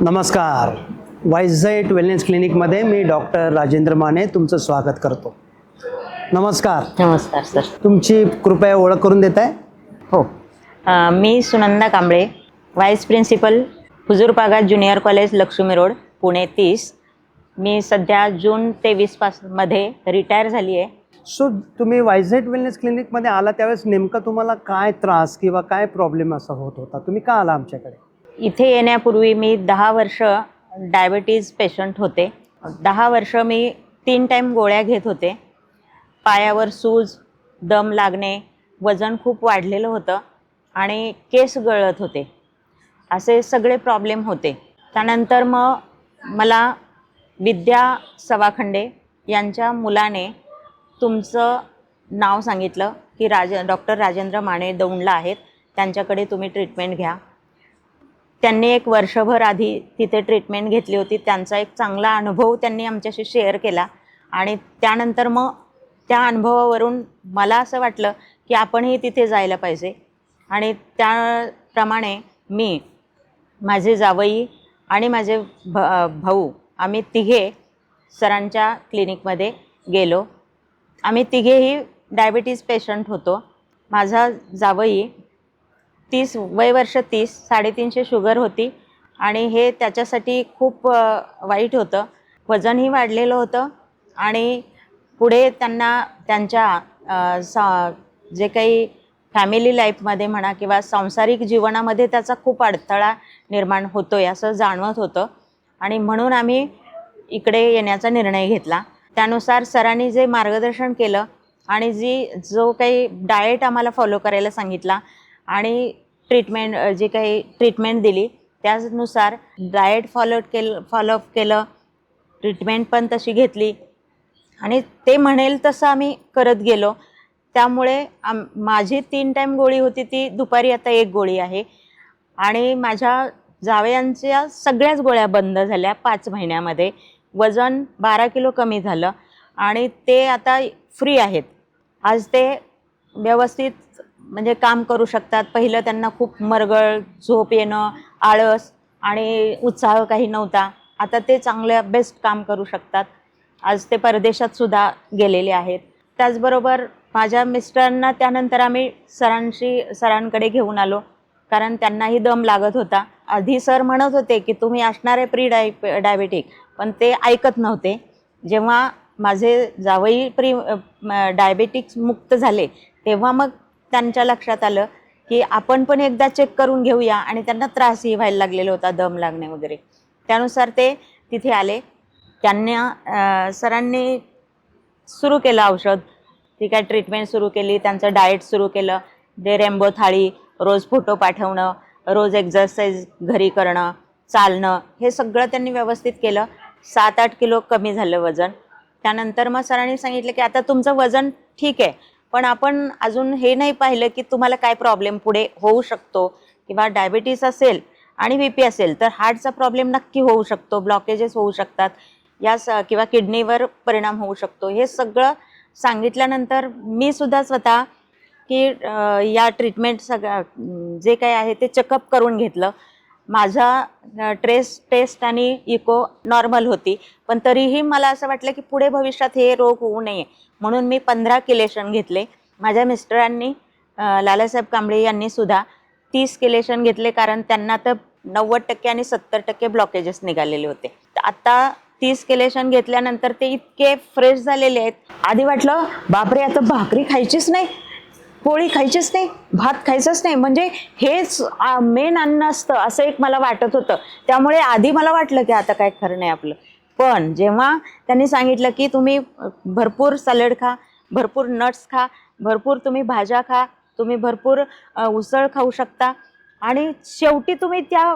नमस्कार. वाईझाईट वेलनेस क्लिनिकमध्ये मी डॉक्टर राजेंद्र माने तुमचं स्वागत करतो. नमस्कार. नमस्कार सर. तुमची कृपया ओळख करून देत आहे? हो. अ, मी Sunanda Kamble vice principal Huzurpaga junior college Lakshmi road Pune तीस. मी सध्या जून तेवीस पासमध्ये रिटायर झाली आहे. सो तुम्ही वाईझाईट वेलनेस क्लिनिकमध्ये आला त्यावेळेस नेमकं तुम्हाला काय त्रास किंवा काय प्रॉब्लेम असा होत होता? तुम्ही का आला आमच्याकडे? इथे येण्यापूर्वी मी दहा वर्ष डायबिटीज पेशंट होते. दहा वर्ष मी तीन टाईम गोळ्या घेत होते. पायावर सूज दम लागणे वजन खूप वाढलेलं होतं आणि केस गळत होते. असे सगळे प्रॉब्लेम होते. त्यानंतर मग मला विद्या सवाखंडे यांच्या मुलाने तुमचं नाव सांगितलं की राज डॉक्टर राजेंद्र माने दौंडला आहेत. त्यांच्याकडे तुम्ही ट्रीटमेंट घ्या. त्यांनी एक वर्षभर आधी तिथे ट्रीटमेंट घेतली होती. त्यांचा एक चांगला अनुभव त्यांनी आमच्याशी शेअर केला. आणि त्यानंतर मग त्या अनुभवावरून मला असं वाटलं की आपणही तिथे जायला पाहिजे. आणि त्याप्रमाणे मी माझे जावई आणि माझे भ भाऊ आम्ही तिघे सरांच्या क्लिनिकमध्ये गेलो. आम्ही तिघेही डायबिटीज पेशंट होतो. माझा जावई तीस वय वर्ष तीस साडेतीनशे शुगर होती. आणि हे त्याच्यासाठी खूप वाईट होतं. वजनही वाढलेलं होतं. आणि पुढे त्यांना त्यांच्या सा जे काही फॅमिली लाईफमध्ये म्हणा किंवा सांसारिक जीवनामध्ये त्याचा खूप अडथळा निर्माण होतो आहे असं जाणवत होतं. आणि म्हणून आम्ही इकडे येण्याचा निर्णय घेतला. त्यानुसार सरांनी जे मार्गदर्शन केलं आणि जी जो काही डाएट आम्हाला फॉलो करायला सांगितला आणि ट्रीटमेंट जे काही ट्रीटमेंट दिली त्यानुसार डाएट फॉलो केलं फॉलोअप केलं ट्रीटमेंट पण तशी घेतली. आणि ते म्हणेल तसं आम्ही करत गेलो. त्यामुळे आम माझी तीन टाईम गोळी होती ती दुपारी आता एक गोळी आहे. आणि माझ्या जावयांच्या सगळ्याच गोळ्या बंद झाल्या पाच महिन्यामध्ये. वजन बारा किलो कमी झालं. आणि ते आता फ्री आहेत. आज ते व्यवस्थित म्हणजे काम करू शकतात. पहिलं त्यांना खूप मरगळ झोप येणं आळस आणि उत्साह काही नव्हता. आता ते चांगल्या बेस्ट काम करू शकतात. आज ते परदेशात सुद्धा गेलेले आहेत. त्याचबरोबर माझ्या मिस्टरांना त्यानंतर आम्ही सरांशी सरांकडे घेऊन आलो. कारण त्यांनाही दम लागत होता. आधी सर म्हणत होते की तुम्ही असणारे प्री डाय डायबेटिक पण ते ऐकत नव्हते. जेव्हा माझे जावई प्री डायबेटिक्स मुक्त झाले तेव्हा मग त्यांच्या लक्षात आलं की आपण पण एकदा चेक करून घेऊया आणि त्यांना त्रासही व्हायला लागलेला होता दम लागणे वगैरे. त्यानुसार ते तिथे आले. त्यांना सरांनी सुरू केलं औषध. ती काय ट्रीटमेंट सुरू केली त्यांचं डाएट सुरू केलं. दे रेम्बो थाळी रोज फोटो पाठवणं रोज एक्झरसाईज घरी करणं चालणं हे सगळं त्यांनी व्यवस्थित केलं. सात आठ किलो कमी झालं वजन. त्यानंतर मग सरांनी सांगितलं की आता तुमचं वजन ठीक आहे. पण आपण अजून हे नाही पाहिलं की तुम्हाला काय प्रॉब्लेम पुढे होऊ शकतो किंवा डायबिटीस असेल आणि बी पी असेल तर हार्टचा प्रॉब्लेम नक्की होऊ शकतो ब्लॉकेजेस होऊ शकतात या स किंवा किडनीवर परिणाम होऊ शकतो. हे सगळं सांगितल्यानंतर मी सुद्धा स्वतः की या ट्रीटमेंट सगळं जे काही आहे ते चेकअप करून घेतलं. माझा ट्रेस टेस्ट आणि इको नॉर्मल होती. पण तरीही मला असं वाटलं की पुढे भविष्यात हे रोग होऊ नये. म्हणून मी पंधरा किलेशन घेतले. माझ्या मिस्टरांनी लालासाहेब कांबळे यांनी सुद्धा तीस किलेशन घेतले कारण त्यांना तर नव्वद टक्के आणि सत्तर टक्के ब्लॉकेजेस निघालेले होते. तर आता तीस किलेशन घेतल्यानंतर ते इतके फ्रेश झालेले आहेत. आधी वाटलं बापरे आता भाकरी खायचीच नाही. पोळी खायचीच नाही भात खायचंच नाही. म्हणजे हेच मेन अन्न असतं असं एक मला वाटत होतं. त्यामुळे आधी मला वाटलं की आता काय खरं नाही आपलं. पण जेव्हा त्यांनी सांगितलं की तुम्ही भरपूर सॅलड खा भरपूर नट्स खा भरपूर तुम्ही भाज्या खा तुम्ही भरपूर उसळ खाऊ शकता. आणि शेवटी तुम्ही त्या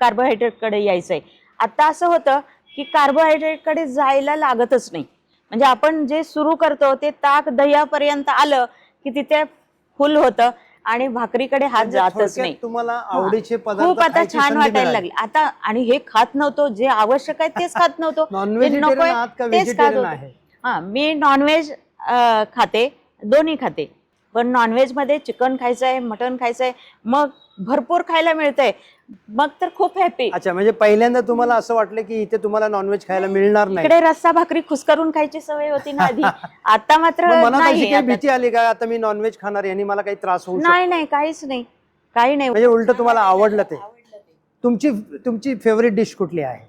कार्बोहायड्रेटकडे यायचं आहे आता असं होतं की कार्बोहायड्रेटकडे जायला लागतच नाही. म्हणजे आपण जे सुरू करतो ते ताक दह्यापर्यंत आलं की तिथे फुल होतं आणि भाकरीकडे हात म्हणजे जातच नाही. तुम्हाला आवडीचे पदार्थ खूप आता छान वाटायला. लागले. आता आणि हे खात नव्हतो जे आवश्यक आहे तेच खात नव्हतो. नकोय तेच खात होतो. हा मी नॉनव्हेज खाते दोन्ही खाते. पण नॉनव्हेजमध्ये चिकन खायचं आहे मटण खायचं आहे मग भरपूर खायला मिळतंय. मग तर खूप हॅपी अच्छा म्हणजे पहिल्यांदा तुम्हाला असं वाटलं की इथे तुम्हाला नॉनव्हेज खायला मिळणार नाही? इकडे रस्सा भाकरी खुसकरून खायची सवय होती ना आधी. आता मात्र मग मनात अशी नाही काही आता- भीती आली का आता मी नॉनव्हेज खाणार यांनी मला काही त्रास होऊ शकतो नाही नाही काहीच नाही. काही नाही. म्हणजे उलट तुम्हाला आवडलं ते. तुमची तुमची फेवरेट डिश कुठली आहे?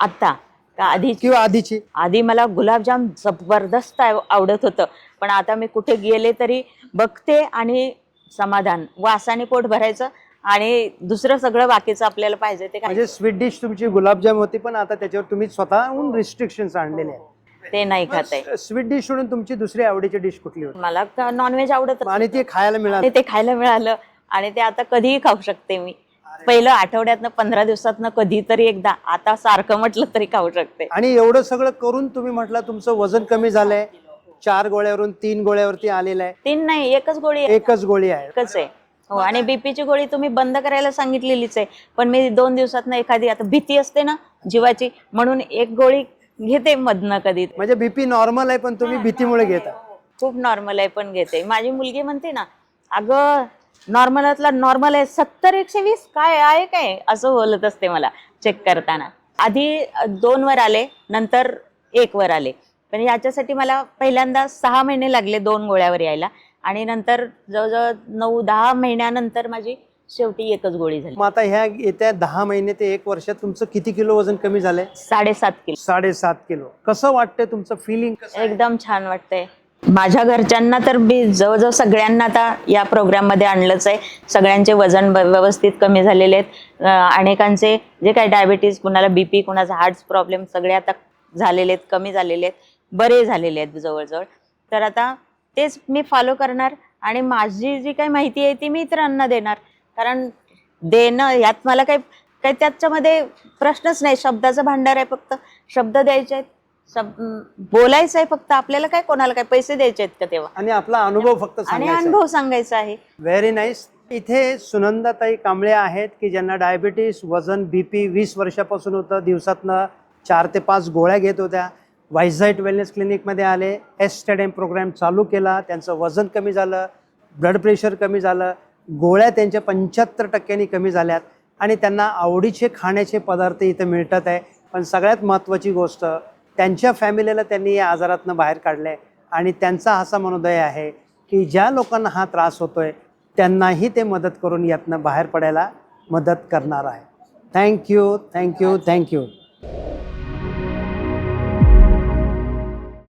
आता. का आधी किंवा आधीची. आधी मला गुलाबजाम जबरदस्त आव- आवडत होतं. पण आता मी कुठे गेले तरी बघते आणि समाधान. वासाने पोट भरायचं आणि दुसरं सगळं बाकीचं आपल्याला पाहिजे ते काय? म्हणजे स्वीट डिश तुमची गुलाबजाम होती पण आता त्याच्यावर तुम्ही स्वतःहून रिस्ट्रिक्शन्स आणलेले आहेत. ते नाही खात आहे. स्वीट डिश सोडून तुमची दुसरी आवडीची डिश कुठली होती? मला नॉनव्हेज आवडत आणि ते खायला मिळालं. ते खायला मिळालं. आणि ते आता कधीही खाऊ शकते मी. पहिलं आठवड्यातनं पंधरा दिवसातनं कधीतरी एकदा. आता सारखं म्हटलं तरी खाऊ शकते. आणि एवढं सगळं करून तुम्ही म्हटलं तुमचं वजन कमी झालंय. चार गोळ्यावरून तीन गोळ्यावरती आलेलं आहे. तीन नाही एकच गोळी आहे. एकच गोळी आहे. एकच आहे. हो आणि बीपीची गोळी तुम्ही बंद करायला सांगितलेलीच आहे. पण मी दोन दिवसात एखादी आता भीती असते ना जीवाची म्हणून एक गोळी घेते मधनं कधी. म्हणजे बीपी नॉर्मल आहे पण तुम्ही भीतीमुळे घेता. खूप नॉर्मल आहे पण घेते. माझी मुलगी म्हणते ना अगं नॉर्मलातला नॉर्मल आहे. सत्तर एकशे वीस काय आहे काय असं बोलत असते मला चेक करताना. आधी दोन वर आले नंतर एक वर आले. पण याच्यासाठी मला पहिल्यांदा सहा महिने लागले दोन गोळ्यावर यायला. आणि नंतर जवळजवळ नऊ दहा महिन्यानंतर माझी शेवटी एकच गोळी झाली. मग आता ह्या येत्या दहा महिने ते एक वर्षात तुमचं किती किलो वजन कमी झालंय? साडेसात किलो. साडेसात किलो. कसं वाटतंय तुमचं फिलिंग? एकदम छान वाटतंय. माझ्या घरच्यांना तर मी जवळजवळ सगळ्यांना आता या प्रोग्राममध्ये आणलंच आहे. सगळ्यांचे वजन ब- व्यवस्थित कमी झालेले आहेत. अनेकांचे जे काही डायबिटीज कुणाला बीपी कुणाचा हार्ट प्रॉब्लेम सगळे आता झालेले आहेत कमी झालेले आहेत. बरे झालेले आहेत जवळजवळ. तर आता तेच मी फॉलो करणार आणि माझी जी काही माहिती आहे ती मी इतरांना देणार. कारण देणं यात मला काही काही त्याच्यामध्ये प्रश्नच नाही. शब्दाचं भांडार आहे फक्त. शब्द द्यायचे आहेत. शब बोलायचं आहे फक्त आपल्याला काय कोणाला काय पैसे द्यायचे आहेत का तेव्हा? आणि आपला अनुभव फक्त आणि सांगायचा अनुभव सांगायचा आहे. व्हेरी नाईस इथे सुनंदाताई कांबळे आहेत की ज्यांना डायबिटीस वजन बीपी वीस वर्षापासून होतं. दिवसातनं चार ते पाच गोळ्या घेत होत्या. वायझाईट वेलनेस क्लिनिकमध्ये आले. एस स्टॅडियम प्रोग्राम चालू केला. त्यांचं वजन कमी झालं. ब्लड प्रेशर कमी झालं. गोळ्या त्यांच्या पंच्याहत्तर टक्क्यांनी कमी झाल्यात. आणि त्यांना आवडीचे खाण्याचे पदार्थ इथं मिळतात आहे. पण सगळ्यात महत्त्वाची गोष्ट त्यांच्या फॅमिलीला त्यांनी या आजारातनं बाहेर काढलं आहे आणि त्यांचा असा मनोदय आहे की ज्या लोकांना हा त्रास होतोय त्यांनाही ते मदत करून यातनं बाहेर पडायला मदत करणार आहे. Thank you thank you thank you